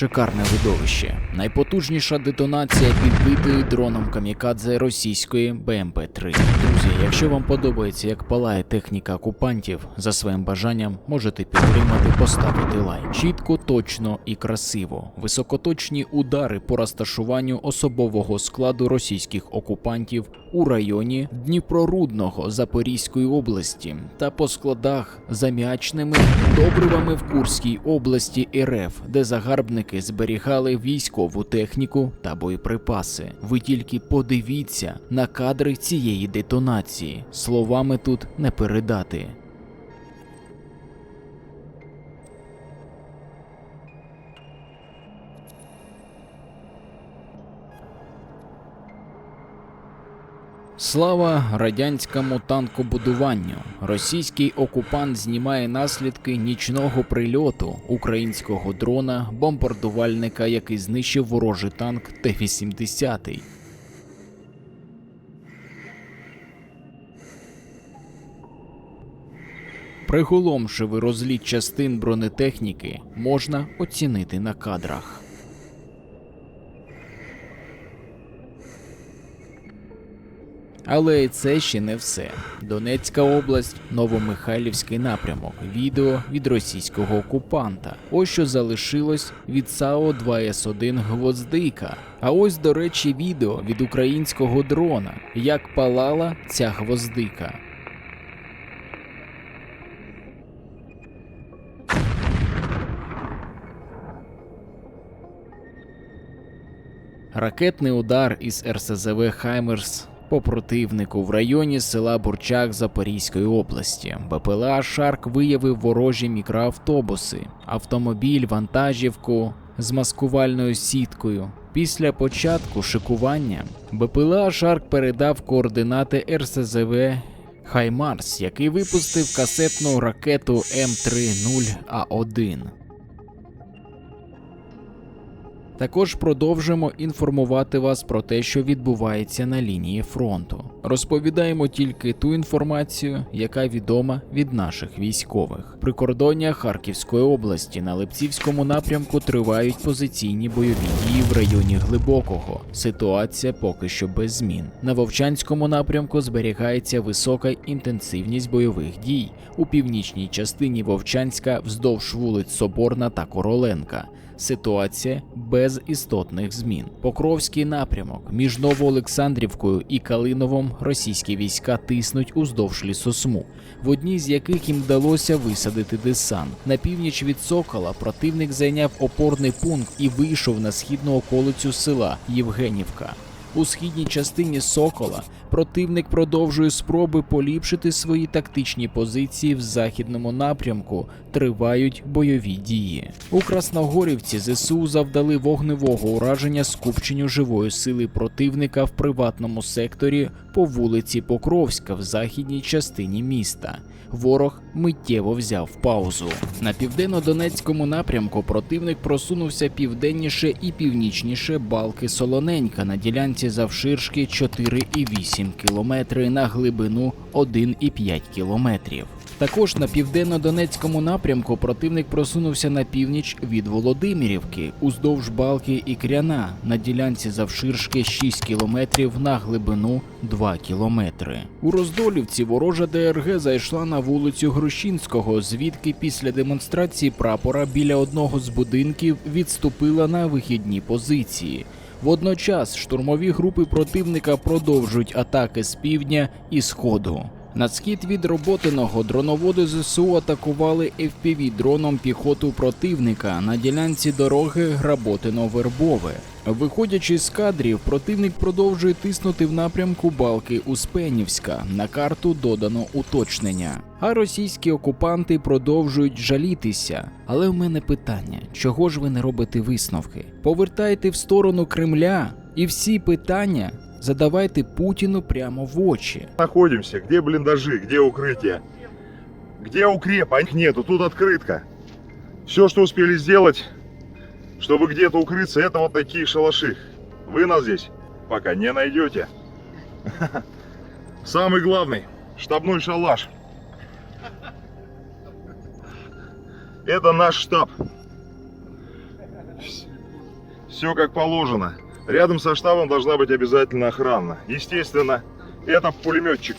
Шикарне видовище. Найпотужніша детонація підбитої дроном камікадзе російської БМП-3. Друзі, якщо вам подобається, як палає техніка окупантів, за своїм бажанням можете підтримати, поставити лайк. Чітко, точно і красиво. Високоточні удари по розташуванню особового складу російських окупантів у районі Дніпрорудного Запорізької області та по складах зам'ячними добривами в Курській області РФ, де загарбники зберігали військову техніку та боєприпаси. Ви тільки подивіться на кадри цієї детонації. Словами тут не передати. Слава радянському танкобудуванню. Російський окупант знімає наслідки нічного прильоту українського дрона бомбардувальника, який знищив ворожий танк Т-80. Приголомшивий розліт частин бронетехніки можна оцінити на кадрах. Але це ще не все. Донецька область, Новомихайлівський напрямок. Відео від російського окупанта. Ось що залишилось від САО 2С1 Гвоздика. А ось, до речі, відео від українського дрона, як палала ця гвоздика. Ракетний удар із РСЗВ Хаймерс по противнику в районі села Бурчак Запорізької області. БПЛА Шарк виявив ворожі мікроавтобуси, автомобіль, вантажівку з маскувальною сіткою. Після початку шикування БПЛА Шарк передав координати РСЗВ Хаймарс, який випустив касетну ракету М30А1. Також продовжимо інформувати вас про те, що відбувається на лінії фронту. Розповідаємо тільки ту інформацію, яка відома від наших військових. Прикордоння Харківської області на Липцівському напрямку тривають позиційні бойові дії в районі Глибокого. Ситуація поки що без змін. На Вовчанському напрямку зберігається висока інтенсивність бойових дій у північній частині Вовчанська вздовж вулиць Соборна та Короленка ситуація без істотних змін. Покровський напрямок між Новоолександрівкою і Калиновом російські війська тиснуть уздовж лісосму, в одній з яких їм вдалося висадити десант. На північ від Сокола противник зайняв опорний пункт і вийшов на східну околицю села Євгенівка. У східній частині Сокола противник продовжує спроби поліпшити свої тактичні позиції в західному напрямку. Тривають бойові дії. У Красногорівці ЗСУ завдали вогневого ураження скупченню живої сили противника в приватному секторі по вулиці Покровська в західній частині міста. Ворог миттєво взяв паузу. На південно-донецькому напрямку противник просунувся південніше і північніше балки Солоненька на ділянці завширшки 4,8 км на глибину 1,5 км. Також на південно-донецькому напрямку противник просунувся на північ від Володимирівки уздовж балки і Кряна на ділянці завширшки 6 км на глибину 2 км. У Роздолівці ворожа ДРГ зайшла на вулицю Грушінського, звідки після демонстрації прапора біля одного з будинків відступила на вихідні позиції. Водночас штурмові групи противника продовжують атаки з півдня і сходу. На схід від роботиного дроноводи ЗСУ атакували fpv дроном піхоту противника на ділянці дороги Гработино-Вербове. Виходячи з кадрів, противник продовжує тиснути в напрямку балки Успенівська. На карту додано уточнення. А російські окупанти продовжують жалітися. Але в мене питання: чого ж ви не робите висновки? Повертайте в сторону Кремля і всі питання задавайте Путіну прямо в очі. находимся? Где блиндажи? Где укрытие? Где укреп? А их нету, тут открытка. Все, что успели сделать, чтобы где-то укрыться, это вот такие шалаши. Вы нас здесь пока не найдете. Самый главный, штабной шалаш. Это наш штаб. Все как положено. Рядом со штабом должна быть обязательно охрана. Естественно, это пулеметчик.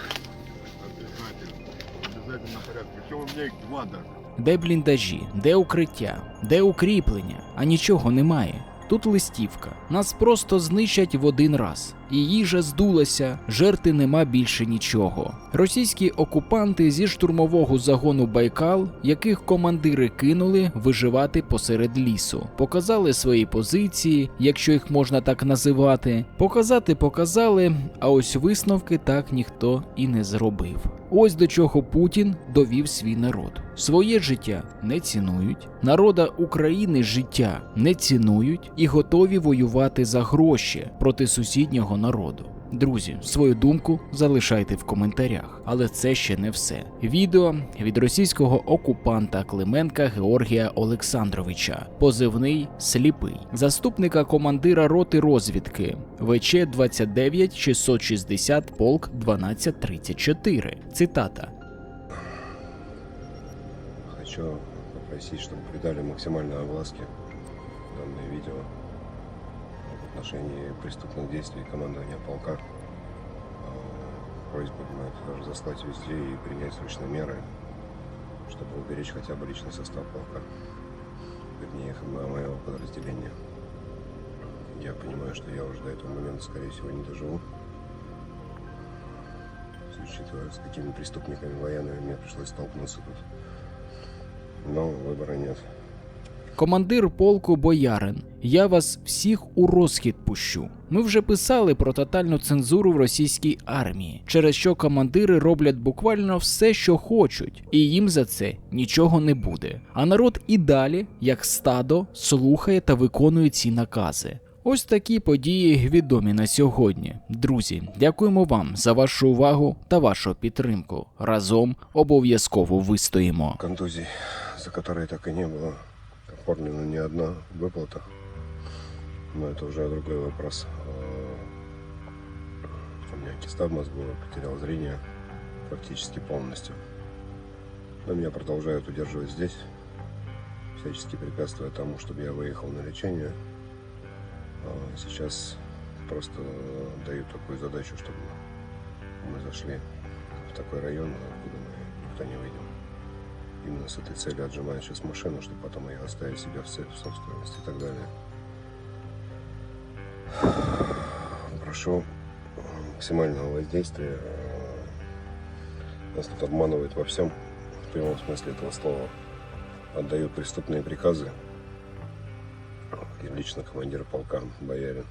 Де бліндажі, де укриття, де укріплення, а нічого немає. Тут листівка. Нас просто знищать в один раз. І їжа здулася, жерти нема більше нічого. Російські окупанти зі штурмового загону Байкал, яких командири кинули виживати посеред лісу, показали свої позиції, якщо їх можна так називати. Показати показали, а ось висновки так ніхто і не зробив. Ось до чого Путін довів свій народ. Своє життя не цінують, народа України життя не цінують і готові воювати за гроші проти сусіднього народу. Друзі, свою думку залишайте в коментарях, але це ще не все. Відео від російського окупанта Клименка Георгія Олександровича, позивний сліпий, заступника командира роти розвідки ВЧ 29 660 полк 1234. Цитата. Хочу попросить, чтобы придали максимальной огласке данное видео в отношении преступных действий командования полка. А, Просьба на это разослать везде и принять срочные меры, чтобы уберечь хотя бы личный состав полка, вернее, моего подразделения. Я понимаю, что я уже до этого момента, скорее всего, не доживу. Учитывая, с какими преступниками военными мне пришлось столкнуться тут. Но выбора нет. Командир полку Боярин, я вас всіх у розхід пущу. Ми вже писали про тотальну цензуру в російській армії, через що командири роблять буквально все, що хочуть, і їм за це нічого не буде. А народ і далі, як стадо, слухає та виконує ці накази. Ось такі події відомі на сьогодні. Друзі, дякуємо вам за вашу увагу та вашу підтримку. Разом обов'язково вистоїмо. Контузий, за которые так и не было оформлена ни одна выплата. Но это уже другой вопрос. А, У меня киста в мозгу, потерял зрение практически полностью. Но меня продолжают удерживать здесь, всячески препятствуя тому, чтобы я выехал на лечение. А Сейчас просто дают такую задачу, чтобы мы зашли в такой район, откуда мы никто не выйдем. Именно с этой целью отжимаю сейчас машину, чтобы потом ее оставить себе в собственность и так далее. Прошу максимального воздействия. Нас тут обманывают во всем, в прямом смысле этого слова. Отдают преступные приказы. И лично командир полка Боярин.